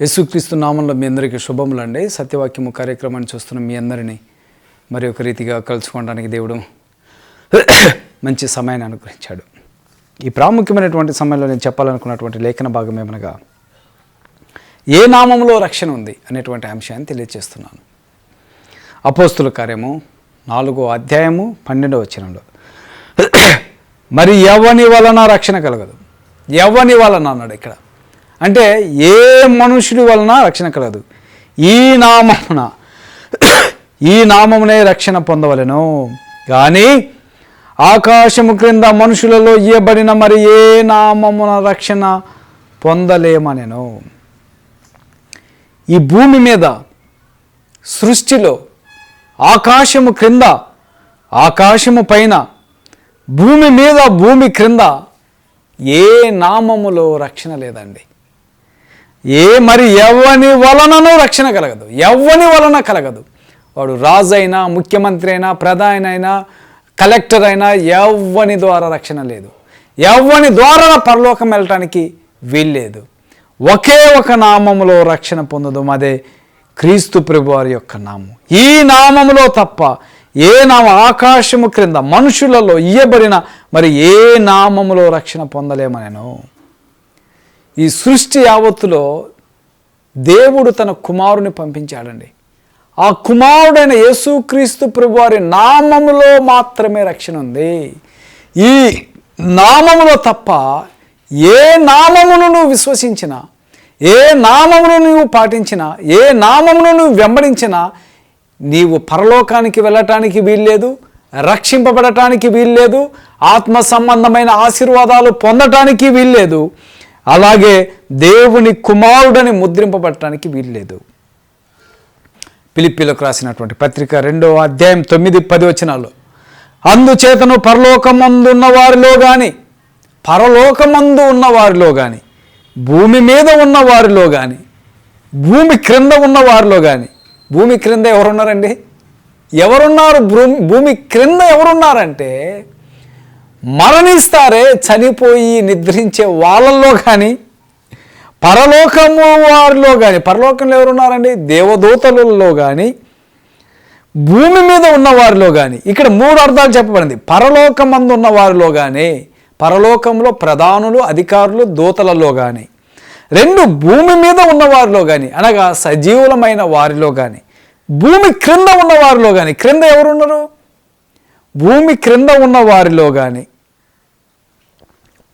యేసుక్రీస్తు నామంలో మీ అందరికీ శుభములండి సత్యవాక్యము కార్యక్రమాన్ని చూస్తున్న మీ అందరినీ మరి ఒక రీతిగా కలుసుకోవడానికి దేవుడు మంచి సమయాన్ని అనుగ్రహించాడు. ఈ ప్రాముఖ్యమైనటువంటి సమయంలో నేను చెప్పాలనుకున్నటువంటి లేఖన భాగం ఏమనగా ఏ నామంలో రక్షణ ఉంది అనేటువంటి అంశాన్ని తెలియజేస్తున్నాను అపోస్తుల కార్యము నాలుగో అధ్యాయము పన్నెండవ వచనంలో మరి ఎవని వలన రక్షణ కలగదు? ఎవని వలన అన్నాడు ఇక్కడ? అంటే ఏ మనుషుడి వలన రక్షణ కలదు? ఈ నామమున. ఈ నామమునే రక్షణ పొందవలను. కానీ ఆకాశము క్రింద మనుషులలో ఇయ్యబడిన మరి ఏ నామమున రక్షణ పొందలేమనెను? ఈ భూమి మీద సృష్టిలో ఆకాశము క్రింద ఆకాశము పైన భూమి మీద భూమి క్రింద ఏ నామములో రక్షణ లేదండి. ఏ మరి ఎవని వలనను రక్షణ కలగదు. ఎవని వలన కలగదు. వాడు రాజు అయినా ముఖ్యమంత్రి అయినా ప్రధాని అయినా కలెక్టర్ అయినా ఎవ్వని ద్వారా రక్షణ లేదు. ఎవ్వని ద్వారా పరలోకం వెళ్ళటానికి వీల్లేదు. ఒకే ఒక నామములో రక్షణ పొందదు అదే క్రీస్తు ప్రభువారి యొక్క నామం. ఈ నామములో తప్ప ఏ నామ ఆకాశము క్రింద మనుషులలో ఇయ్యబడిన మరి ఏ నామములో రక్షణ పొందలేమనేను? ఈ సృష్టి యావత్తులో దేవుడు తన కుమారుని పంపించాడండి. ఆ కుమారుడైన యేసుక్రీస్తు ప్రభువారి నామములో మాత్రమే రక్షణ ఉంది. ఈ నామములో తప్ప ఏ నామమును నువ్వు విశ్వసించినా ఏ నామమును నువ్వు పాటించినా ఏ నామమును నువ్వు వెంబడించినా నీవు పరలోకానికి వెళ్ళటానికి వీల్లేదు రక్షింపబడటానికి వీల్లేదు ఆత్మ సంబంధమైన ఆశీర్వాదాలు పొందటానికి వీల్లేదు అలాగే దేవుని కుమారుడని ముద్రింపబట్టడానికి వీల్లేదు. పిలిపిలకు రాసినటువంటి పత్రిక రెండవ అధ్యాయం తొమ్మిది పది వచనాలు. అందుచేతను పరలోకమందు ఉన్న వారిలో కానీ పరలోకమందు ఉన్న వారిలో కానీ భూమి మీద ఉన్న వారిలో కానీ భూమి క్రింద ఉన్న వారిలో కానీ భూమి క్రింద ఎవరున్నారండి? ఎవరున్నారు? భూమి భూమి క్రింద ఎవరున్నారంటే మరణిస్తారే చనిపోయి నిద్రించే వాళ్ళల్లో కానీ పరలోకము వారిలో కానీ పరలోకంలో ఎవరున్నారండి? దేవదూతలలో కానీ భూమి మీద ఉన్న వారిలో కానీ ఇక్కడ మూడు అర్థాలు చెప్పబడింది. పరలోకమందు ఉన్న వారిలో కానీ పరలోకంలో ప్రధానులు అధికారులు దూతలలో కానీ రెండు భూమి మీద ఉన్న వారిలో కానీ అనగా సజీవులమైన వారిలో కానీ భూమి క్రింద ఉన్న వారిలో కానీ క్రింద ఎవరున్నారు? భూమి క్రింద ఉన్న వారిలో కానీ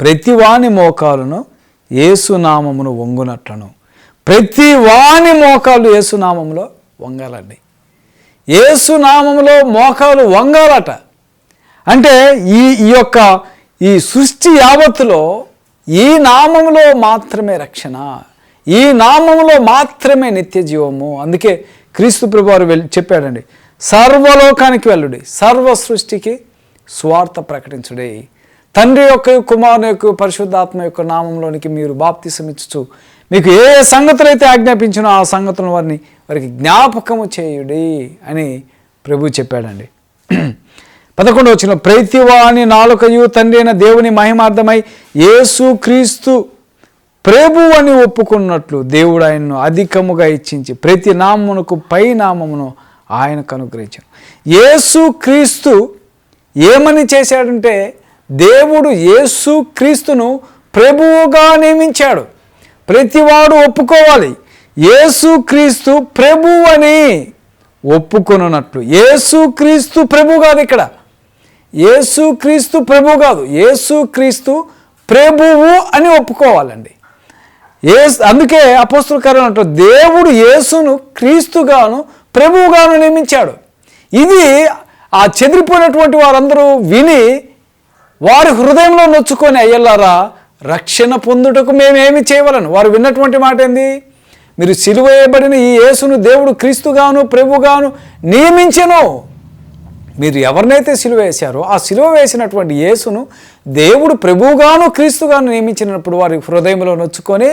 ప్రతి వాని మోకాలను ఏసునామమును వంగునట్లను. ప్రతి వాని మోకాలు ఏసునామంలో వంగాలండి. ఏసునామంలో మోకాలు వంగాలట. అంటే ఈ ఈ యొక్క ఈ సృష్టి యావత్తులో ఈ నామములో మాత్రమే రక్షణ. ఈ నామములో మాత్రమే నిత్య జీవము. అందుకే క్రీస్తు ప్రభువారు వెళ్ళి చెప్పాడండి. సర్వలోకానికి వెళ్ళుడి సర్వ సృష్టికి స్వార్థ ప్రకటించుడి. తండ్రి యొక్క కుమారుని యొక్క పరిశుద్ధాత్మ యొక్క నామంలోనికి మీరు బాప్తిసమిచ్చు మీకు ఏ ఏ సంగతులు అయితే ఆజ్ఞాపించినో ఆ సంగతులను వారిని వారికి జ్ఞాపకము చేయుడి అని ప్రభు చెప్పాడండి. పదకొండు వచ్చిన ప్రతివాని నాలుకయు తండ్రి అయిన దేవుని మహిమార్థమై యేసు క్రీస్తు ప్రభు అని ఒప్పుకున్నట్లు దేవుడు ఆయన్ను అధికముగా ఇచ్చించి ప్రతి నామమునకు పై నామమును ఆయనకు అనుగ్రహించాను యేసు క్రీస్తు ఏమని చేశాడంటే దేవుడు యేసు క్రీస్తును ప్రభువుగా నియమించాడు. ప్రతివాడు ఒప్పుకోవాలి. యేసు క్రీస్తు ప్రభు అని ఒప్పుకొనున్నట్లు. యేసు క్రీస్తు ప్రభు కాదు ఇక్కడ. యేసు క్రీస్తు ప్రభు కాదు. యేసు క్రీస్తు ప్రభువు అని ఒప్పుకోవాలండి. ఏ అందుకే అపోస్తుల కార్యం అంటారు దేవుడు యేసును క్రీస్తుగాను ప్రభువుగాను నియమించాడు. ఇది ఆ చెదిరిపోయినటువంటి వారందరూ విని వారి హృదయంలో నొచ్చుకొని అయ్యల్లారా రక్షణ పొందుటకు మేమేమి చేయవలను? వారు విన్నటువంటి మాట ఏంది? మీరు సిలువేయబడిన ఈ యేసును దేవుడు క్రీస్తుగాను ప్రభుగాను నియమించెను. మీరు ఎవరినైతే సిలువ వేశారో ఆ సిలువ వేసినటువంటి యేసును దేవుడు ప్రభువుగాను క్రీస్తుగాను నియమించినప్పుడు వారి హృదయంలో నొచ్చుకొని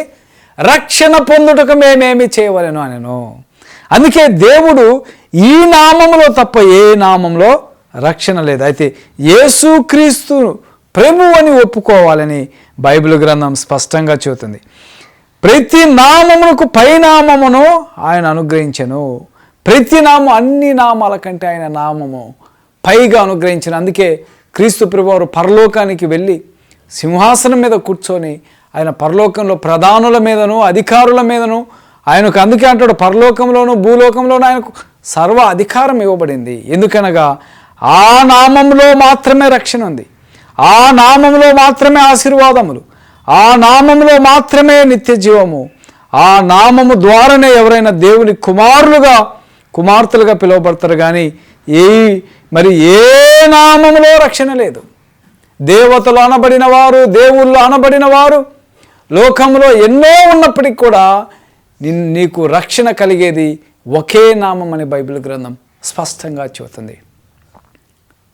రక్షణ పొందుటకు మేమేమి చేయవలను అనను. అందుకే దేవుడు ఈ నామంలో తప్ప ఏ నామంలో రక్షణ లేదు. అయితే యేసుక్రీస్తు ప్రభు అని ఒప్పుకోవాలని బైబిల్ గ్రంథం స్పష్టంగా చెబుతుంది. ప్రతి నామమునకు పైనామమును ఆయన అనుగ్రహించను. ప్రతి నామం అన్ని నామాల కంటే ఆయన నామము పైగా అనుగ్రహించిన. అందుకే క్రీస్తు ప్రభువారు పరలోకానికి వెళ్ళి సింహాసనం మీద కూర్చొని ఆయన పరలోకంలో ప్రధానుల మీదను అధికారుల మీదను ఆయనకు అందుకే అంటాడు పరలోకంలోను భూలోకంలోను ఆయనకు సర్వ అధికారం ఇవ్వబడింది. ఎందుకనగా ఆ నామంలో మాత్రమే రక్షణ ఉంది. ఆ నామంలో మాత్రమే ఆశీర్వాదములు. ఆ నామంలో మాత్రమే నిత్య జీవము ఆ నామము ద్వారానే ఎవరైనా దేవుని కుమారులుగా కుమార్తెలుగా పిలువబడతారు కానీ ఏ మరి ఏ నామములో రక్షణ లేదు. దేవతలు అనబడిన వారు దేవుళ్ళు అనబడిన వారు లోకంలో ఎన్నో ఉన్నప్పటికీ కూడా నీకు రక్షణ కలిగేది ఒకే నామం అని బైబిల్ గ్రంథం స్పష్టంగా చెబుతుంది.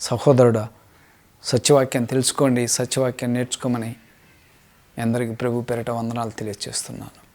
సహోదరుడా సత్యవాక్యం తెలుసుకోండి సత్యవాక్యం నేర్చుకోమని అందరికీ ప్రభు పేరిట వందనాలు తెలియజేస్తున్నాను.